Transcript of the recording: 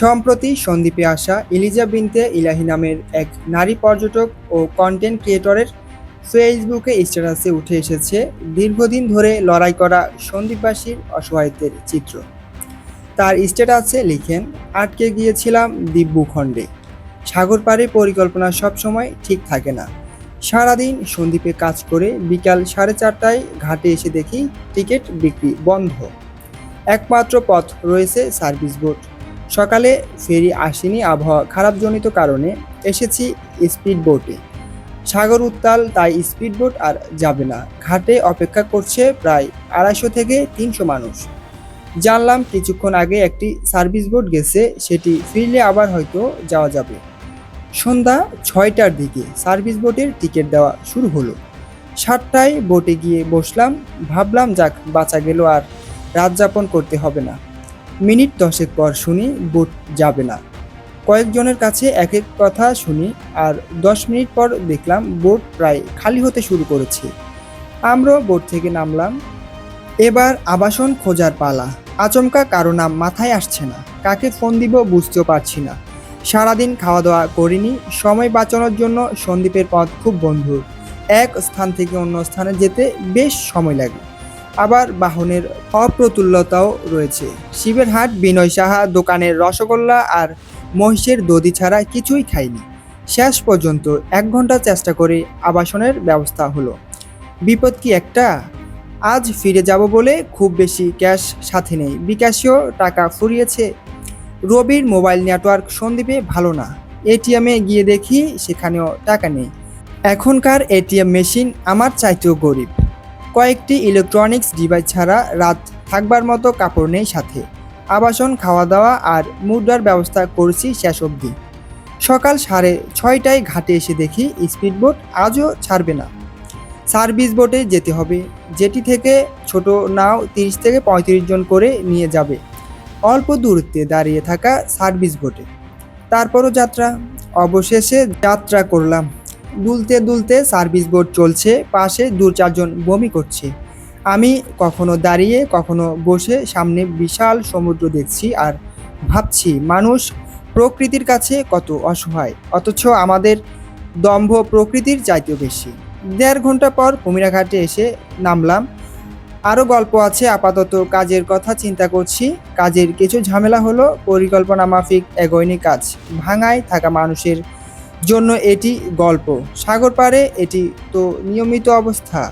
সম্প্রতি সন্দ্বীপে আসা ইলিজা বিনতে ইলাহি নামের এক নারী পর্যটক ও কন্টেন্ট ক্রিয়েটরের ফেসবুকে স্ট্যাটাসে উঠে এসেছে দীর্ঘদিন ধরে লড়াই করা সন্দ্বীপবাসীর অসহায়ত্বের চিত্র। তার স্ট্যাটাসে লিখেন, আটকে গিয়েছিলাম দিব্যখণ্ডে সাগর পাড়ে পরিকল্পনা সবসময় ঠিক থাকে না। সারাদিন সন্দ্বীপে কাজ করে বিকাল সাড়ে চারটায় ঘাটে এসে দেখি টিকিট বিক্রি বন্ধ। একমাত্র পথ রয়েছে সার্ভিস বোট সকালে ফেরি আসেনি আবহাওয়া খারাপজনিত কারণে এসেছি স্পিড বোটে। সাগর উত্তাল, তাই স্পিড বোট আর যাবে না। ঘাটে অপেক্ষা করছে প্রায় আড়াইশো থেকে তিনশো মানুষ। জানলাম কিছুক্ষণ আগে একটি সার্ভিস বোট গেছে, সেটি ফিরলে আবার হয়তো যাওয়া যাবে। সন্ধ্যা ছয়টার দিকে সার্ভিস বোটের টিকিট দেওয়া শুরু হলো। সাতটায় বোটে গিয়ে বসলাম, ভাবলাম যাক বাঁচা গেল আর রাত যাপন করতে হবে না। মিনিট দশেক পর শুনি, বোট যাবে না। কয়েকজনের কাছে এক এক কথা শুনি আর দশ মিনিট পর দেখলাম বোট প্রায় খালি হতে শুরু করেছে। আমরাও বোট থেকে নামলাম। এবার আবাসন খোঁজার পালা। আচমকা কারও নাম মাথায় আসছে না। কাকে ফোন দিব বুঝতেও পারছি না। সারাদিন খাওয়া দাওয়া করিনি। সময় বাঁচানোর জন্য সন্দীপের পথ খুব বন্ধু। এক স্থান থেকে অন্য স্থানে যেতে বেশ সময় লাগে। আবার বাহনের অপ্রতুল্যতাও রয়েছে। শিবের হাট, বিনয় সাহা, দোকানের রসগোল্লা আর মহিষের দধি ছাড়া কিছুই খাইনি। শেষ পর্যন্ত এক ঘণ্টা চেষ্টা করে আবাসনের ব্যবস্থা হলো। বিপদ কি একটা? আজ ফিরে যাব বলে খুব বেশি ক্যাশ সাথে নেই। বিকাশেও টাকা ফুরিয়েছে। রবির মোবাইল নেটওয়ার্ক সন্দীপে ভালো না। এটিএমে গিয়ে দেখি সেখানেও টাকা নেই। এখনকার এটিএম মেশিন আমার চাইতেও গরিব। কয়েকটি ইলেকট্রনিক্স ডিভাইস ছাড়া রাত থাকবার মতো কাপড় নেই সাথে। আবাসন খাওয়া দাওয়া আর মুদ্রার ব্যবস্থা করছি শেষ অবধি। সকাল সাড়ে ছয়টায় ঘাটে এসে দেখি স্পিডবোট আজও ছাড়বে না। সার্ভিস বোটে যেতে হবে, যেটি থেকে ছোট নাও তিরিশ থেকে পঁয়ত্রিশ জন করে নিয়ে যাবে। অল্প দূরত্বে দাঁড়িয়ে থাকা সার্ভিস বোটে তারপরও যাত্রা। অবশেষে যাত্রা করলাম। দুলতে দুলতে সার্ভিস বোর্ড চলছে, পাশে দু চারজন বমি করছে। আমি কখনো দাঁড়িয়ে, কখনো বসে সামনে বিশাল সমুদ্র দেখছি আর ভাবছি, মানুষ প্রকৃতির কাছে কত অসহায়, অথচ আমাদের দম্ভ প্রকৃতির চাইতেও বেশি। দেড় ঘণ্টা পর কুমিরাঘাটে এসে নামলাম। আরও গল্প আছে, আপাতত কাজের কথা চিন্তা করছি। কাজের কিছু ঝামেলা হলো, পরিকল্পনা মাফিক এগোয়নি কাজ। ভাঙায় থাকা মানুষের জন্য এটি গল্প। সাগর পাড়ে এটি তো নিয়মিত অবস্থা।